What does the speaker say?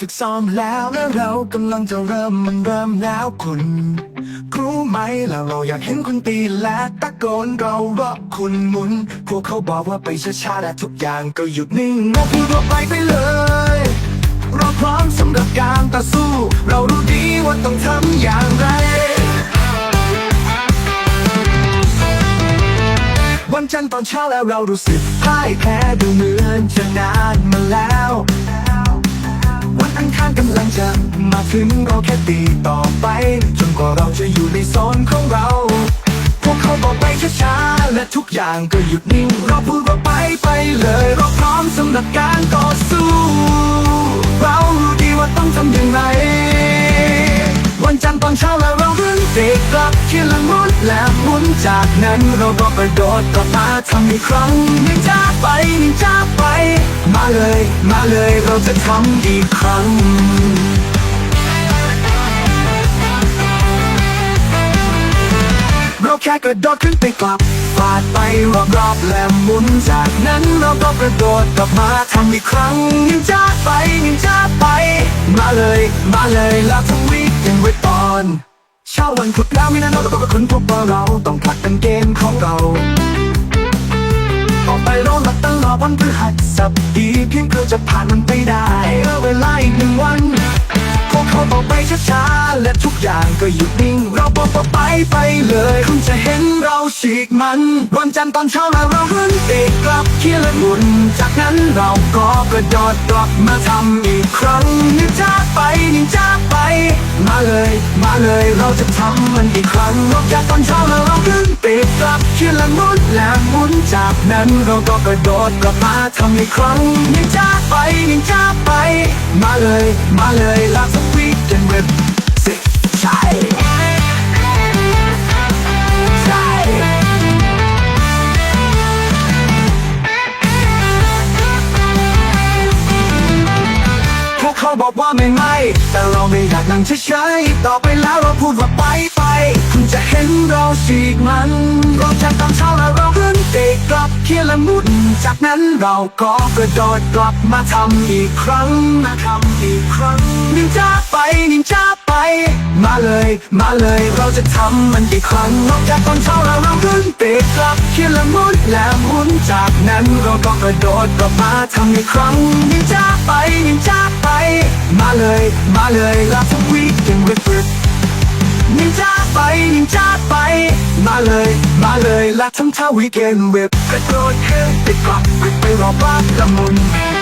ฝึกซ้อมแล้วและเรากำลังจะเริ่มมันเริ่มแล้วคุณรู้ไหมแล้วเราอยากเห็นคุณตีและตะโกนเราว่าคุณหมุน พวกเขาบอกว่าไปช้าๆแต่ทุกอย่างก็หยุดนิ่งเราพูดว่าไปไปเลยเราพร้อมสำหรับการต่อสู้ เรารู้ดีว่าต้องทำอย่างไรวันจันทร์ตอนเช้าแล้วเรารู้สึกพ่ายแพ้ดูเหมือนจะนานมาแล้ว ถึงเราแค่ตีต่อไป จนกว่าเราจะอยู่ในโซนของเรา พวกเขาบอกไปช้าๆและทุกอย่างก็หยุดนิ่ง เราพูดว่าไปไปเลยเราพร้อมสำหรับการต่อสู้ เรารู้ดีว่าต้องทำอย่างไร วันจันทร์ตอนเช้าแล้วเราเริ่มเตะกลับเคียนละมุนและมุนจากนั้นเราก็กระโดดกลับมาทำอีกครั้งนินจาไปนินจาไป มาเลย มาเลยเราจะทำอีกครั้ง ค่กระโดดขึ้นไปกลับฟาดไปรอบๆและหมุนจากนั้นเราก็กระโดดกลับมาทำอีกครั้งนินจาไปนินจาไป มาเลย มาเลยแล้วทั้งวีคยังไว้ตอนเช้าวันพุธแล้วมีนาโนเราก็ค้นพบว่าเราต้องผลักดันเกณฑ์ของเราต่อไปเราหลับตลอดวันพฤหัสบดีเพียงเพื่อจะผ่านมันไปได้เออเวลาอีกหนึ่งวันพวกเขาบอกไปช้าๆและทุกอย่างก็หยุดนิ่งเราบอก ไปเลยคุณจะเห็นเราฉีกมันวันจันทร์ตอนเช้าแล้วเราเริ่มเตะกลับเคียและหมุน จากนั้นเราก็กระโดดกลับมาทำอีกครั้งนินจาไปนินจาไป มาเลย มาเลยเราจะทำมันอีกครั้งนอกจากตอนเช้าแล้วเราเริ่มเตะกลับเคียและหมุนและหมุนจากนั้นเราก็กระโดดกลับมาทำอีกครั้งนินจาไปนินจาไป มาเลย มาเลยลาสักวีกันเว็บสิใช่ ว่าไม่ไม่ แต่เราไม่อยากนั่งเฉยๆต่อไปแล้วเราพูดว่าไปไป คุณจะเห็นเราฉีกมัน เราจากตอนเช้าแล้วเราขึ้นเตะกลับเคียร์ละมุนจากนั้นเราก็กระโดดกลับมาทำอีกครั้งมาทำอีกครั้งนินจาไปนินจาไป มาเลย มาเลยเราจะทำมันอีกครั้งนอกจากตอนเช้าแล้วเราขึ้นเตะกลับเคียร์ละมุนและหมุนจาก กระโดดกลับมาทำอีกครั้งยิ่งจาไปยิ่งจาไป มาเลยมาเลยรับทั้งวีกันวิปนินจาไปยิ่งจาไป มาเลยมาเลยและทั้งท่าวีเกนเว็บกระโดดขึ้นไปกลับไปรอบบ้านละมุน